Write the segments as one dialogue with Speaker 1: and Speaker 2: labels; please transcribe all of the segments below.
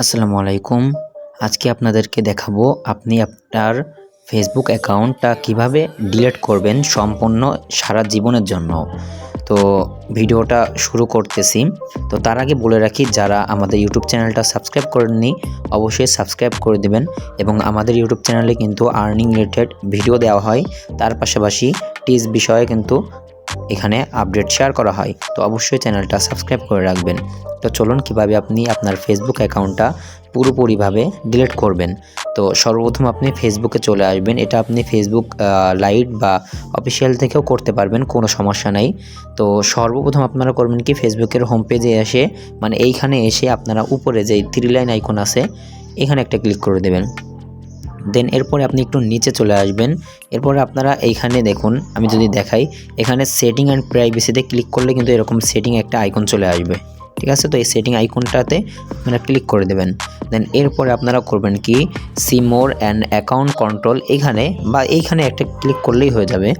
Speaker 1: আসসালামু আলাইকুম। আজকে আপনাদেরকে দেখাবো আপনি আপনার ফেসবুক অ্যাকাউন্টটা কীভাবে ডিলিট করবেন সম্পূর্ণ সারা জীবনের জন্য। তো ভিডিওটা শুরু করতেছি। তো তার আগে বলে রাখি, যারা আমাদের ইউটিউব চ্যানেলটা সাবস্ক্রাইব করেননি, অবশ্যই সাবস্ক্রাইব করে দেবেন এবং আমাদের ইউটিউব চ্যানেলে কিন্তু আর্নিং রিলেটেড ভিডিও দেওয়া হয়। তার পাশাপাশি টিজ বিষয়ে কিন্তু এখানে আপডেট শেয়ার করা হয়। তো অবশ্যই চ্যানেলটা সাবস্ক্রাইব করে রাখবেন। তো চলুন কীভাবে আপনি আপনার ফেসবুক অ্যাকাউন্টটা পুরোপুরিভাবে ডিলিট করবেন। তো সর্বপ্রথম আপনি ফেসবুকে চলে আসবেন। এটা আপনি ফেসবুক লাইট বা অফিসিয়াল থেকেও করতে পারবেন, কোনো সমস্যা নাই। তো সর্বপ্রথম আপনারা করবেন কি ফেসবুকের হোম পেজে এসে মানে এইখানে এসে আপনারা উপরে যে থ্রি লাইন আইকন আছে, এখানে একটা ক্লিক করে দেবেন। দেন এরপরে আপনি একটু নিচে চলে আসবেন। এরপরে আপনারা এইখানে দেখুন, আমি যদি দেখাই, এখানে সেটিং অ্যান্ড প্রাইভেসিতে ক্লিক করলে কিন্তু এরকম সেটিং একটা আইকন চলে আসবে। ঠিক আছে? তো এই সেটিং আইকনটাতে আপনারা ক্লিক করে দেবেন। দেন এরপরে আপনারা করবেন কি? See more and account control এখানে বা এইখানে একটা ক্লিক করলেই হয়ে যাবে।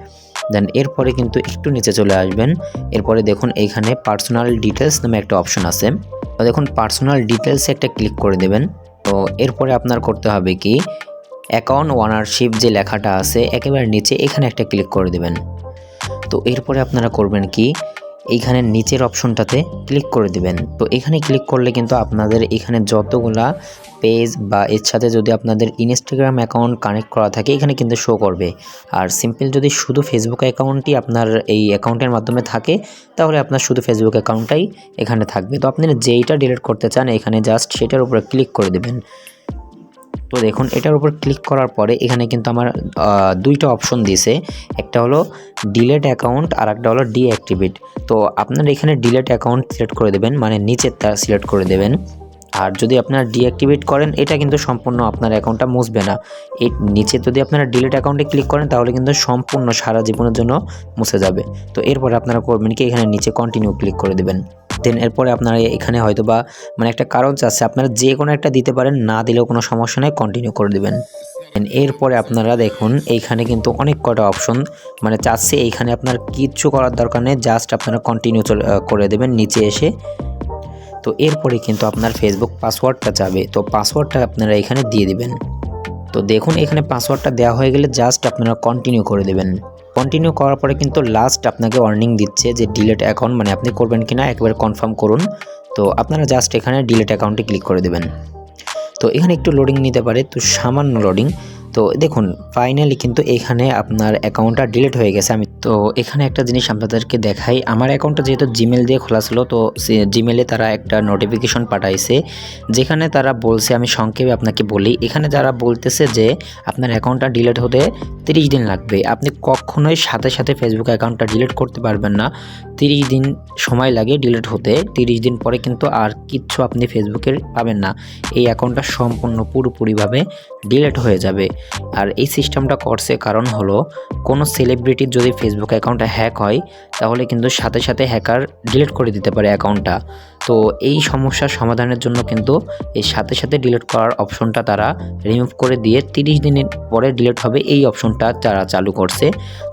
Speaker 1: দেন এরপরে কিন্তু একটু নিচে চলে আসবেন। এরপরে দেখুন, এইখানে পার্সোনাল ডিটেলস নামে একটা অপশন আছে। তো দেখুন পার্সোনাল ডিটেলসে একটা ক্লিক করে দেবেন। তো এরপরে আপনার করতে হবে কি? অ্যাকাউন্ট ওনারশিপ যে লেখাটা আছে, একেবারে নিচে এখানে একটা ক্লিক করে দেবেন। তো এরপরে আপনারা করবেন কি এইখানে নিচের অপশনটাতে ক্লিক করে দিবেন। তো এখানে ক্লিক করলে কিন্তু আপনাদের এখানে যতগুলা পেজ বা এর সাথে যদি আপনাদের ইনস্টাগ্রাম অ্যাকাউন্ট কানেক্ট করা থাকে, এখানে কিন্তু শো করবে। আর সিম্পল যদি শুধু ফেসবুক অ্যাকাউন্টই আপনার এই অ্যাকাউন্টের মাধ্যমে থাকে, তাহলে আপনার শুধু ফেসবুক অ্যাকাউন্টটাই এখানে থাকবে। তো আপনি যেইটা ডিলিট করতে চান, এখানে জাস্ট সেটার উপরে ক্লিক করে দেবেন। তো দেখুন, এটার উপর ক্লিক করার পরে এখানে কিন্তু আমার দুইটা অপশন দিয়েছে। একটা হলো ডিলেট অ্যাকাউন্ট আর একটা হলো ডিঅ্যাক্টিভেট তো আপনার এখানে ডিলেট অ্যাকাউন্ট সিলেক্ট করে দেবেন মানে নিচের তার সিলেক্ট করে দেবেন। আর যদি আপনারা ডিঅ্যাক্টিভেট করেন, এটা কিন্তু সম্পূর্ণ আপনার অ্যাকাউন্টটা মুছবে না। এই নিচে যদি আপনারা ডিলেট অ্যাকাউন্টে ক্লিক করেন, তাহলে কিন্তু সম্পূর্ণ সারা জীবনের জন্য মুছে যাবে। তো এরপরে আপনারা করবেন কি, এখানে নিচে কন্টিনিউ ক্লিক করে দেবেন। দেন এরপরে আপনারা এখানে হয়তো বা মানে একটা কারণ চাচ্ছে আপনারা যে কোনো একটা দিতে পারেন, না দিলেও কোনো সমস্যা নেই কন্টিনিউ করে দেবেন। এরপরে আপনারা দেখুন, এইখানে কিন্তু অনেক কটা অপশন মানে চাচ্ছে এইখানে আপনার কিচ্ছু করার দরকার নেই জাস্ট আপনারা কন্টিনিউ করে দেবেন নিচে এসে। তো এরপরে কিন্তু আপনার ফেসবুক পাসওয়ার্ডটা যাবে, তো পাসওয়ার্ডটা আপনারা এখানে দিয়ে দিবেন। তো দেখুন, এখানে পাসওয়ার্ডটা দেওয়া হয়ে গেলে জাস্ট আপনারা কন্টিনিউ করে দেবেন। কন্টিনিউ করার পরে কিন্তু লাস্ট আপনাকে ওয়ার্নিং দিচ্ছে যে ডিলেট অ্যাকাউন্ট মানে আপনি করবেন কি না একবার কনফার্ম করুন। তো আপনারা জাস্ট এখানে ডিলেট অ্যাকাউন্টে ক্লিক করে দেবেন। তো এখানে একটু লোডিং নিতে পারে, তো সামান্য লোডিং তো দেখুন ফাইনালি কিন্তু এখানে আপনার অ্যাকাউন্টটা ডিলিট হয়ে গেছে। আমি তো এখানে একটা জিনিস আপনাদেরকে দেখাই। আমার অ্যাকাউন্টটা যেহেতু জিমেল দিয়ে খোলা ছিল, তো জিমেলে তারা একটা নোটিফিকেশন পাঠাইছে, যেখানে তারা বলছে, আমি সংক্ষেপে আপনাকে বলি, এখানে যারা বলতেছে যে আপনার অ্যাকাউন্টটা ডিলিট হতে তিরিশ দিন লাগবে, আপনি কখনোই সাথে সাথে ফেসবুক অ্যাকাউন্টটা ডিলিট করতে পারবেন না। তিরিশ দিন সময় লাগে ডিলিট হতে, তিরিশ দিন পরে কিন্তু আর কিচ্ছু আপনি ফেসবুকের পাবেন না। এই অ্যাকাউন্টটা সম্পূর্ণ পুরোপুরিভাবে ডিলিট হয়ে যাবে। আর এই সিস্টেমটা করছে কারণ হলো, কোনো সেলিব্রিটির যদি ফেসবুক অ্যাকাউন্টটা হ্যাক হয়, তাহলে কিন্তু সাথে সাথে হ্যাকার ডিলিট করে দিতে পারে অ্যাকাউন্টটা তো এই সমস্যার সমাধানের জন্য কিন্তু এই সাথে সাথে ডিলিট করার অপশনটা তারা রিমুভ করে দিয়ে তিরিশ দিনের পরে ডিলিট হবে এই অপশনটা তারা চালু করছে।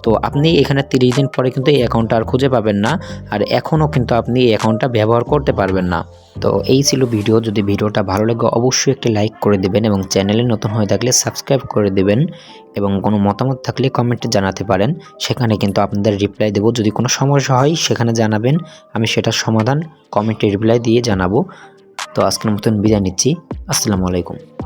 Speaker 1: তো আপনি এখানে তিরিশ দিন পরে কিন্তু এই অ্যাকাউন্টটা আর খুঁজে পাবেন না আর এখনও কিন্তু আপনি এই অ্যাকাউন্টটা ব্যবহার করতে পারবেন না। তো এই ছিল ভিডিও। যদি ভিডিওটা ভালো লাগে অবশ্যই একটি লাইক করে দেবেন এবং চ্যানেলে নতুন হয়ে থাকলে সাবস্ক্রাইব করে দেবেন এবং কোনো মতামত থাকলে কমেন্টে জানাতে পারেন। সেখানে কিন্তু আপনাদের রিপ্লাই দেবো। যদি কোনো সমস্যা হয় সেখানে জানাবেন। আমি সেটার সমাধান কমেন্টে রিপ্লাই দিয়ে জানাব। তো আজকের মতন বিদায় নিচ্ছি। আসসালামু আলাইকুম।